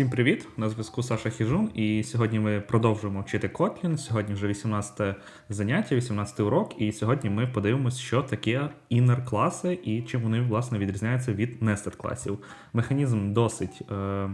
Всім привіт! На зв'язку Саша Хіжун, і сьогодні ми продовжуємо вчити Kotlin. Сьогодні вже 18 заняття, 18 урок, і сьогодні ми подивимося, що таке inner класи і чим вони власне відрізняються від nested класів. Механізм досить, е,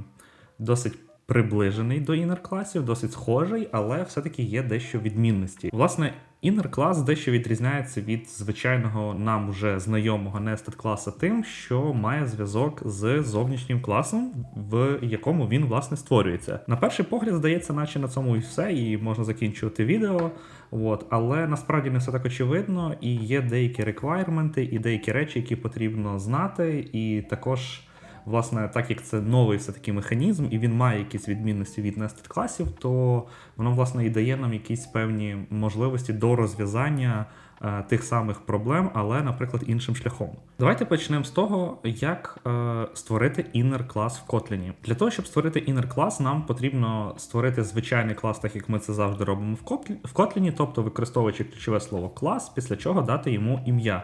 досить приближений до inner класів, досить схожий, але все-таки є дещо відмінності. Власне, inner клас дещо відрізняється від звичайного нам вже знайомого nested класа тим, що має зв'язок з зовнішнім класом, в якому він власне створюється. На перший погляд здається, наче на цьому і все, і можна закінчувати відео. От, але насправді не все так очевидно, і є деякі реквайрменти, і деякі речі, які потрібно знати, і також. Власне, так як це новий все-таки механізм, і він має якісь відмінності від nested класів, то воно власне і дає нам якісь певні можливості до розв'язання е, тих самих проблем, але, наприклад, іншим шляхом. Давайте почнемо з того, як е, створити inner клас в Kotlin. Для того, щоб створити inner клас, нам потрібно створити звичайний клас, так як ми це завжди робимо в Kotlin, тобто використовуючи ключове слово клас, після чого дати йому ім'я.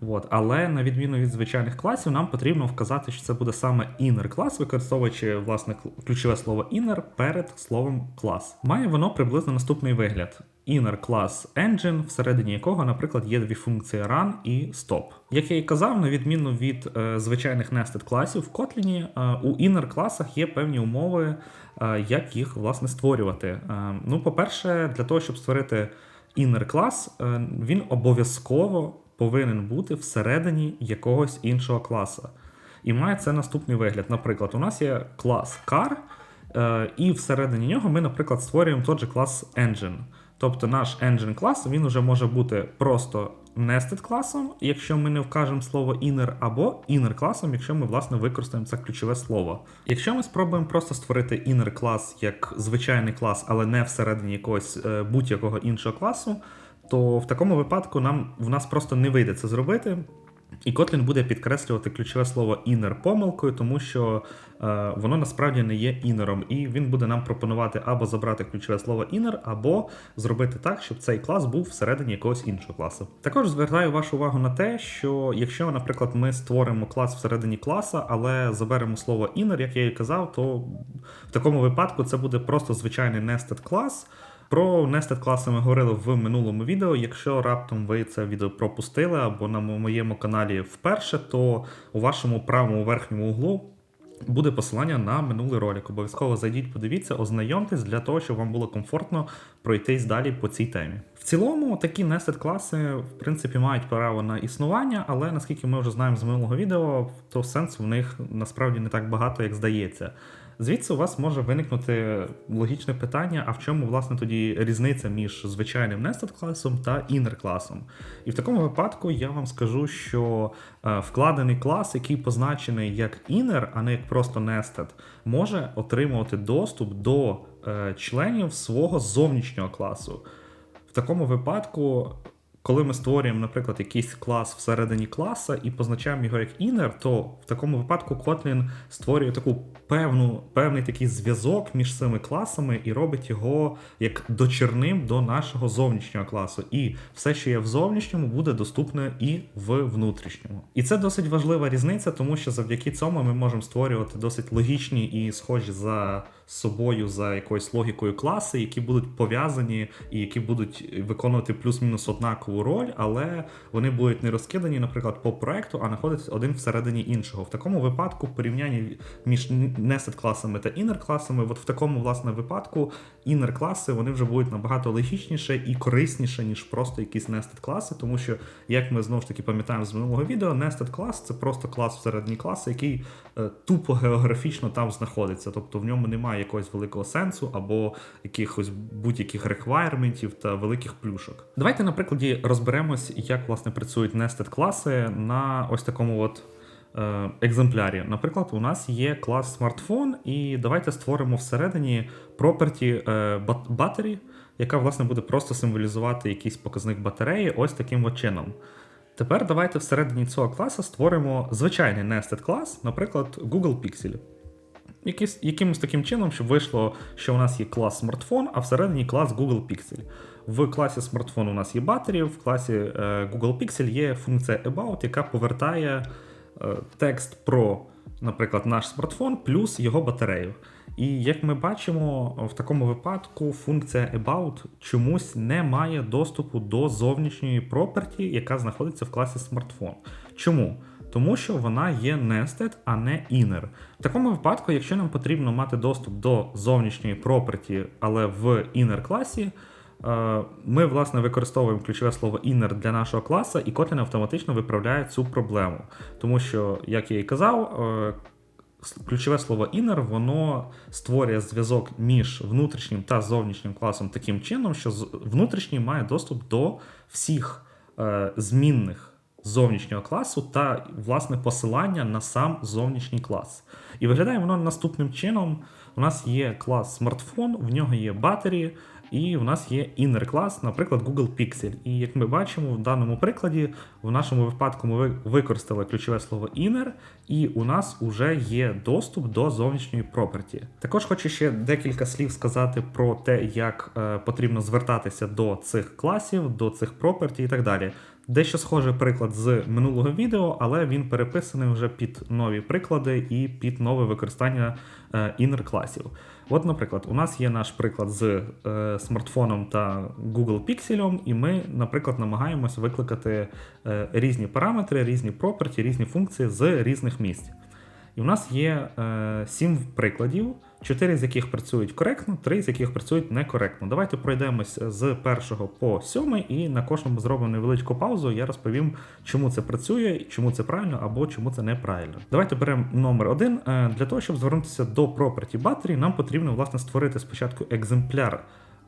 От. Але на відміну від звичайних класів, нам потрібно вказати, що це буде саме inner клас, використовуючи власне ключове слово inner перед словом клас. Має воно приблизно наступний вигляд. Inner клас engine, всередині якого, наприклад, є дві функції run і stop. Як я і казав, на відміну від е, звичайних nested класів в Kotlin, е, у inner класах є певні умови, е, як їх власне створювати. Е, ну, по-перше, для того, щоб створити inner клас, е, він обов'язково повинен бути всередині якогось іншого класа. І має це наступний вигляд. Наприклад, у нас є клас car, е, і всередині нього ми, наприклад, створюємо той же клас engine. Тобто наш engine клас він вже може бути просто nested класом, якщо ми не вкажемо слово inner, або inner класом, якщо ми власне використаємо це ключове слово. Якщо ми спробуємо просто створити inner клас як звичайний клас, але не всередині якогось е, будь-якого іншого класу, то в такому випадку нам в нас просто не вийде це зробити. І Kotlin буде підкреслювати ключове слово inner помилкою, тому що е, воно насправді не є інером, і він буде нам пропонувати або забрати ключове слово inner, або зробити так, щоб цей клас був всередині якогось іншого класу. Також звертаю вашу увагу на те, що якщо, наприклад, ми створимо клас всередині класа, але заберемо слово inner, як я і казав, то в такому випадку це буде просто звичайний nested клас. Про nested класи ми говорили в минулому відео. Якщо раптом ви це відео пропустили або на моєму каналі вперше, то у вашому правому верхньому углу буде посилання на минулий ролик. Обов'язково зайдіть, подивіться, ознайомтесь для того, щоб вам було комфортно пройтись далі по цій темі. В цілому такі nested класи в принципі мають право на існування, але наскільки ми вже знаємо з минулого відео, то сенсу в них насправді не так багато, як здається. Звідси у вас може виникнути логічне питання: а в чому власне тоді різниця між звичайним nested класом та inner класом? І в такому випадку я вам скажу, що е, вкладений клас, який позначений як inner, а не як просто nested, може отримувати доступ до е, членів свого зовнішнього класу. В такому випадку коли ми створюємо, наприклад, якийсь клас всередині класа і позначаємо його як inner, то в такому випадку Kotlin створює таку певну, певний такий зв'язок між цими класами і робить його як дочерним до нашого зовнішнього класу. І все, що є в зовнішньому, буде доступне і в внутрішньому. І це досить важлива різниця, тому що завдяки цьому ми можемо створювати досить логічні і схожі за собою за якоюсь логікою класи, які будуть пов'язані і які будуть виконувати плюс-мінус однакову роль, але вони будуть не розкидані, наприклад, по проекту, а знаходитися один всередині іншого. В такому випадку порівняння між nested класами та inner класами, от в такому власне випадку inner класи вони вже будуть набагато логічніше і корисніше, ніж просто якісь nested класи, тому що, як ми знову ж таки пам'ятаємо з минулого відео, nested клас це просто клас всередині класу, який е, тупо географічно там знаходиться, тобто в ньому немає якогось великого сенсу або якихось будь-яких реквайрментів та великих плюшок. Давайте на прикладі розберемось, як власне працюють nested класи на ось такому от. е, Екземплярі. Наприклад, у нас є клас смартфон, і давайте створимо всередині property е, battery, яка власне буде просто символізувати якийсь показник батареї ось таким от чином. Тепер давайте всередині цього класу створимо звичайний nested клас, наприклад, Google Pixel. Якісь, якимось таким чином, щоб вийшло, що у нас є клас смартфон, а всередині клас Google Pixel. В класі смартфон у нас є батарі, в класі е, Google Pixel є функція About, яка повертає е, текст про наприклад, наш смартфон плюс його батарею. І як ми бачимо, в такому випадку функція About чомусь не має доступу до зовнішньої проперті, яка знаходиться в класі смартфон. Чому? Тому що вона є nested, а не inner. В такому випадку, якщо нам потрібно мати доступ до зовнішньої проперті, але в inner класі, е, ми власне використовуємо ключове слово inner для нашого класу, і Kotlin автоматично виправляє цю проблему. Тому що, як я і казав, е, ключове слово inner, воно створює зв'язок між внутрішнім та зовнішнім класом таким чином, що внутрішній має доступ до всіх е, змінних зовнішнього класу та власне посилання на сам зовнішній клас. І виглядає воно наступним чином: у нас є клас смартфон, в нього є батареї, і в нас є inner клас, наприклад, Google Pixel. І як ми бачимо в даному прикладі, в нашому випадку ми ви- використали ключове слово inner, і у нас вже є доступ до зовнішньої проперті. Також хочу ще декілька слів сказати про те, як е, потрібно звертатися до цих класів, до цих проперті і так далі. Дещо схожий приклад з минулого відео, але він переписаний вже під нові приклади і під нове використання е, inner класів. От, наприклад, у нас є наш приклад з е, смартфоном та Google Pixel, і ми, наприклад, намагаємось викликати е, різні параметри, різні проперті, різні функції з різних місць. І у нас є е, сім прикладів, чотири з яких працюють коректно, три з яких працюють некоректно. Давайте пройдемось з першого по сьомий, і на кожному зробимо невеличку паузу. Я розповім, чому це працює, чому це правильно або чому це неправильно. Давайте беремо номер один. Е, Для того, щоб звернутися до property battery, нам потрібно власне створити спочатку екземпляр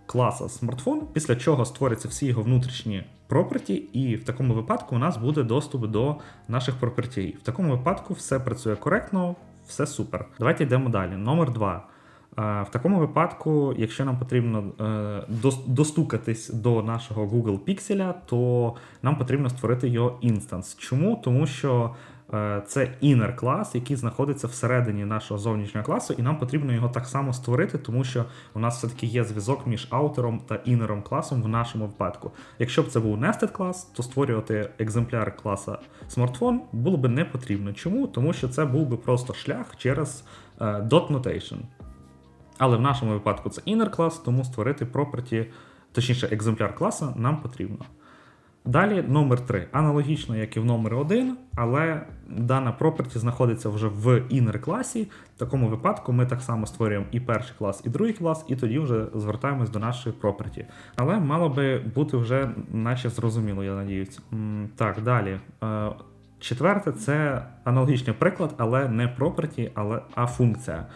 класа смартфон, після чого створяться всі його внутрішні проперті, і в такому випадку у нас буде доступ до наших пропертій. В такому випадку все працює коректно, все супер. Давайте йдемо далі. Номер два. Е, В такому випадку, якщо нам потрібно е, достукатись до нашого Google Pixel, то нам потрібно створити його інстанс. Чому? Тому що це inner клас, який знаходиться всередині нашого зовнішнього класу, і нам потрібно його так само створити, тому що у нас все-таки є зв'язок між аутером та інером класом в нашому випадку. Якщо б це був nested клас, то створювати екземпляр класа смартфон було б не потрібно. Чому? Тому що це був би просто шлях через е, dot notation. Але в нашому випадку це inner клас, тому створити property, точніше, екземпляр класа нам потрібно. Далі номер 3. Аналогічно, як і в номері 1, але дана property знаходиться вже в inner класі. В такому випадку ми так само створюємо і перший клас, і другий клас, і тоді вже звертаємось до нашої property. Але мало би бути вже наче зрозуміло, я надіюсь. Так, далі. Е, Четверте це аналогічний приклад, але не property, але а функція.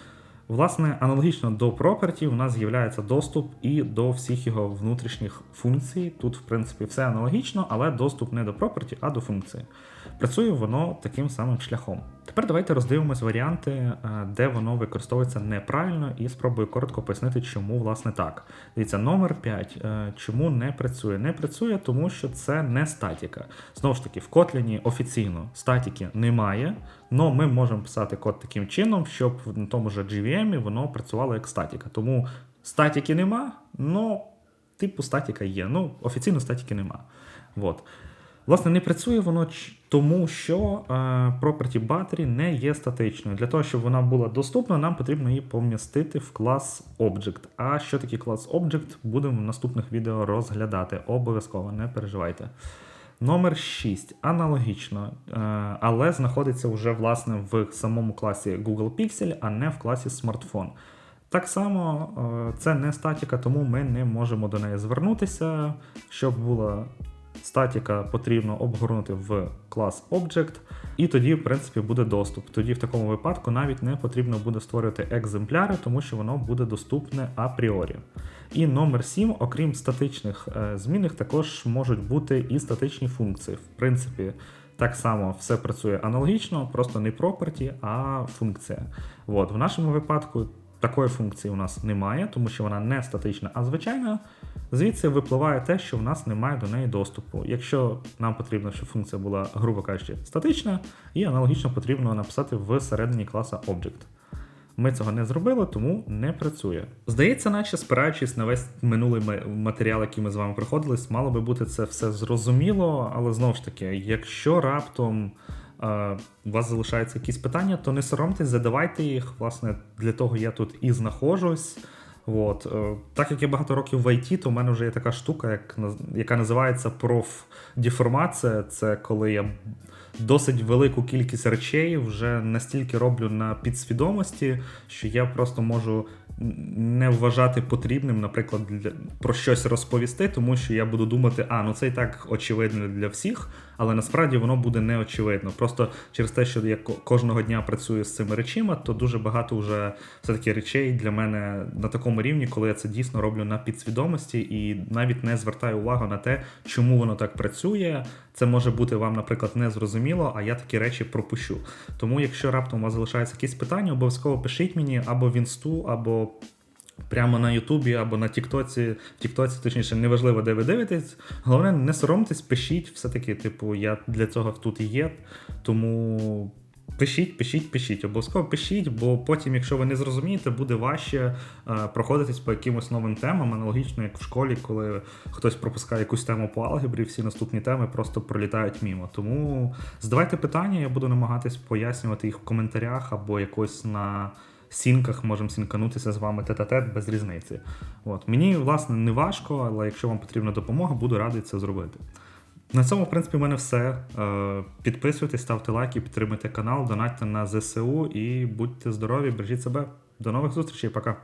Власне, аналогічно до property у нас з'являється доступ і до всіх його внутрішніх функцій. Тут, в принципі, все аналогічно, але доступ не до property, а до функції. Працює воно таким самим шляхом. Тепер давайте роздивимось варіанти, е, де воно використовується неправильно, і спробую коротко пояснити, чому власне так. Дивіться, номер 5. Чому не працює? Не працює, тому що це не статіка. Знову ж таки, в Kotlin офіційно статіки немає, але ми можемо писати код таким чином, щоб в тому ж GVM воно працювало як статіка. Тому статіки нема, але типу статіка є. Ну, офіційно статіки нема. Вот. Власне, не працює воно тому, що е, property battery не є статичною. Для того, щоб вона була доступна, нам потрібно її помістити в клас Object. А що таке клас Object, будемо в наступних відео розглядати. Обов'язково, не переживайте. Номер 6. Аналогічно, е, але знаходиться вже власне в самому класі Google Pixel, а не в класі смартфон. Так само е, це не статіка, тому ми не можемо до неї звернутися. Щоб була статіка, потрібно обгорнути в клас Object, і тоді, в принципі, буде доступ. Тоді в такому випадку навіть не потрібно буде створювати екземпляри, тому що воно буде доступне апріорі. І номер 7, окрім статичних е, змінних, також можуть бути і статичні функції. В принципі, так само все працює аналогічно, просто не property, а функція. От, в нашому випадку такої функції у нас немає, тому що вона не статична, а звичайна. Звідси випливає те, що в нас немає до неї доступу. Якщо нам потрібно, щоб функція була, грубо кажучи, статична, і аналогічно потрібно написати всередині класа Object. Ми цього не зробили, тому не працює. Здається, наче спираючись на весь минулий матеріал, який ми з вами проходили, мало би бути це все зрозуміло, але знову ж таки, якщо раптом у вас залишаються якісь питання, то не соромтесь, задавайте їх. Власне, для того я тут і знаходжусь. От. е, Так як я багато років в ІТ, то в мене вже є така штука, як, яка називається профдеформація. Це коли я досить велику кількість речей вже настільки роблю на підсвідомості, що я просто можу не вважати потрібним, наприклад, для, про щось розповісти, тому що я буду думати, а ну це і так очевидно для всіх, але насправді воно буде не очевидно. Просто через те, що я кожного дня працюю з цими речима, то дуже багато вже все-таки речей для мене на такому рівні, коли я це дійсно роблю на підсвідомості і навіть не звертаю увагу на те, чому воно так працює. Це може бути вам, наприклад, незрозуміло, а я такі речі пропущу. Тому, якщо раптом у вас залишаються якісь питання, обов'язково пишіть мені або в інсту, або прямо на Ютубі, або на Тіктоці. В Тіктоці, точніше, неважливо, де ви дивитесь. Головне, не соромтесь, пишіть. Все-таки, типу, я для цього тут і є. Тому. Пишіть, пишіть, пишіть, обов'язково пишіть, бо потім, якщо ви не зрозумієте, буде важче е, проходитись по якимось новим темам, аналогічно як в школі, коли хтось пропускає якусь тему по алгебрі, всі наступні теми просто пролітають мімо. Тому задавайте питання, я буду намагатись пояснювати їх в коментарях або якось на сінках можемо сінканутися з вами тет-а-тет без різниці. От мені власне не важко, але якщо вам потрібна допомога, буду радий це зробити. На цьому, в принципі, в мене все. Е, Підписуйтесь, ставте лайки, підтримуйте канал, донатьте на ЗСУ і будьте здорові, бережіть себе. До нових зустрічей, пока.